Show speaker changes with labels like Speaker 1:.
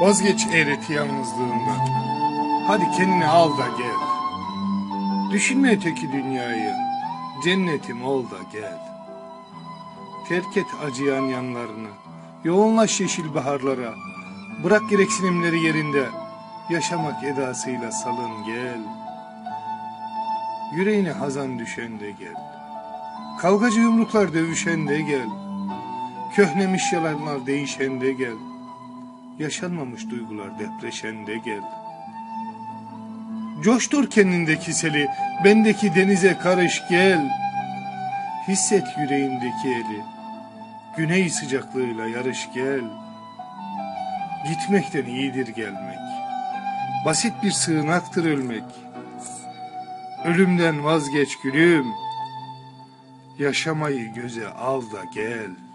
Speaker 1: Vazgeç eğreti yalnızlığından. Hadi kendini al da gel. Düşünme öteki dünyayı. Cennetim ol da gel. Terk et acıyan yanlarını. Yoğunlaş yeşil baharlara. Bırak gereksinimleri yerinde. Yaşamak edasıyla salın gel. Yüreğine hazan düşen de gel. Kavgacı yumruklar dövüşen de gel. Köhnemiş yalanlar değişen de gel. Yaşanmamış duygular depreşen de gel. Coştur kendindeki seli, bendeki denize karış gel. Hisset yüreğimdeki eli, güney sıcaklığıyla yarış gel. Gitmekten iyidir gelmek, basit bir sığınaktır ölmek. Ölümden vazgeç gülüm, yaşamayı göze al da gel.''